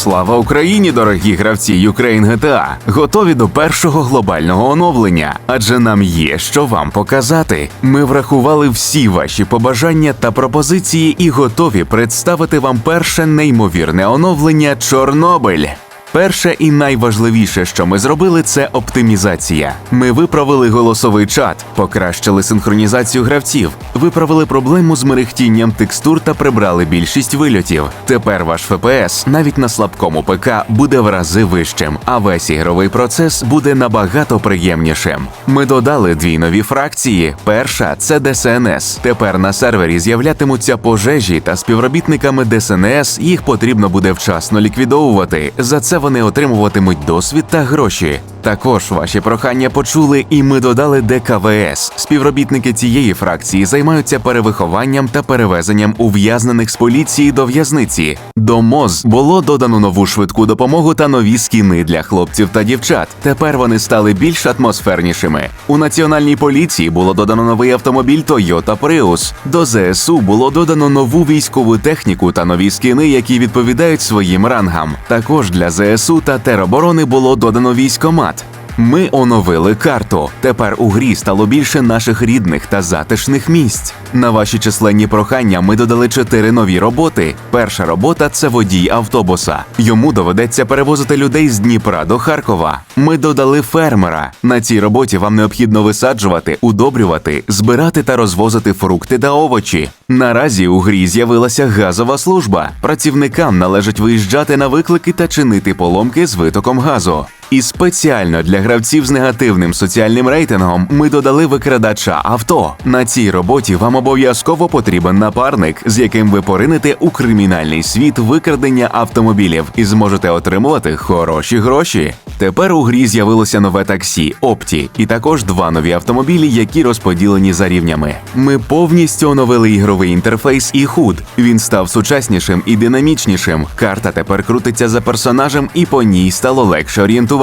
Слава Україні, дорогі гравці Ukraine GTA! Готові до першого глобального оновлення, адже нам є що вам показати. Ми врахували всі ваші побажання та пропозиції і готові представити вам перше неймовірне оновлення Чорнобиль. Перше і найважливіше, що ми зробили, це оптимізація. Ми виправили голосовий чат, покращили синхронізацію гравців, виправили проблему з мерехтінням текстур та прибрали більшість вильотів. Тепер ваш ФПС навіть на слабкому ПК буде в рази вищим, а весь ігровий процес буде набагато приємнішим. Ми додали дві нові фракції. Перша це ДСНС. Тепер на сервері з'являтимуться пожежі та співробітниками ДСНС їх потрібно буде вчасно ліквідовувати. За це вони отримуватимуть досвід та гроші. Також ваші прохання почули, і ми додали ДКВС. Співробітники цієї фракції займаються перевихованням та перевезенням ув'язнених з поліції до в'язниці. До МОЗ було додано нову швидку допомогу та нові скіни для хлопців та дівчат. Тепер вони стали більш атмосфернішими. У національній поліції було додано новий автомобіль Toyota Prius. До ЗСУ було додано нову військову техніку та нові скіни, які відповідають своїм рангам. Також для ЗСУ та тероборони було додано військомат. Ми оновили карту. Тепер у грі стало більше наших рідних та затишних місць. На ваші численні прохання ми додали чотири нові роботи. Перша робота це водій автобуса. Йому доведеться перевозити людей з Дніпра до Харкова. Ми додали фермера. На цій роботі вам необхідно висаджувати, удобрювати, збирати та розвозити фрукти та овочі. Наразі у грі з'явилася газова служба. Працівникам належить виїжджати на виклики та чинити поломки з витоком газу. І спеціально для гравців з негативним соціальним рейтингом ми додали викрадача авто. На цій роботі вам обов'язково потрібен напарник, з яким ви поринете у кримінальний світ викрадення автомобілів і зможете отримувати хороші гроші. Тепер у грі з'явилося нове таксі Опті, і також два нові автомобілі, які розподілені за рівнями. Ми повністю оновили ігровий інтерфейс і худ. Він став сучаснішим і динамічнішим. Карта тепер крутиться за персонажем, і по ній стало легше орієнтуватися.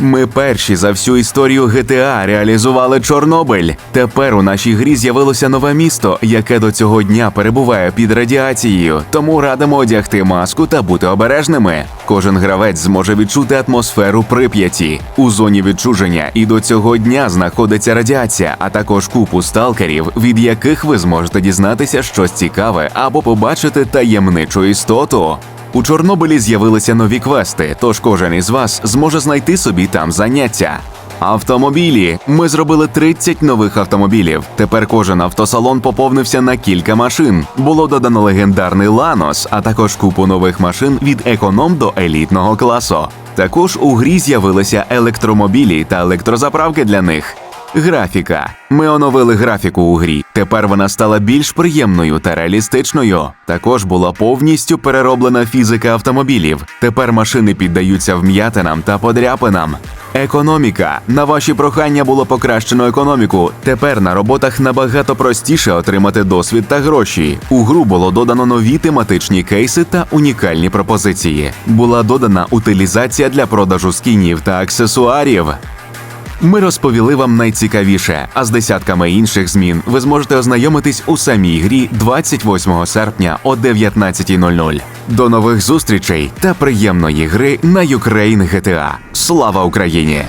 Ми перші за всю історію GTA реалізували Чорнобиль. Тепер у нашій грі з'явилося нове місто, яке до цього дня перебуває під радіацією. Тому радимо одягти маску та бути обережними. Кожен гравець зможе відчути атмосферу прип'яті. У зоні відчуження і до цього дня знаходиться радіація, а також купу сталкерів, від яких ви зможете дізнатися щось цікаве або побачити таємничу істоту. У Чорнобилі з'явилися нові квести, тож кожен із вас зможе знайти собі там заняття. Автомобілі. Ми зробили 30 нових автомобілів. Тепер кожен автосалон поповнився на кілька машин. Було додано легендарний Ланос, а також купу нових машин від економ до елітного класу. Також у грі з'явилися електромобілі та електрозаправки для них. Графіка. Ми оновили графіку у грі. Тепер вона стала більш приємною та реалістичною. Також була повністю перероблена фізика автомобілів. Тепер машини піддаються вм'ятинам та подряпинам. Економіка. На ваші прохання було покращено економіку. Тепер на роботах набагато простіше отримати досвід та гроші. У гру було додано нові тематичні кейси та унікальні пропозиції. Була додана утилізація для продажу скінів та аксесуарів. Ми розповіли вам найцікавіше, а з десятками інших змін ви зможете ознайомитись у самій грі 28 серпня о 19.00. До нових зустрічей та приємної гри на Ukraine GTA. Слава Україні!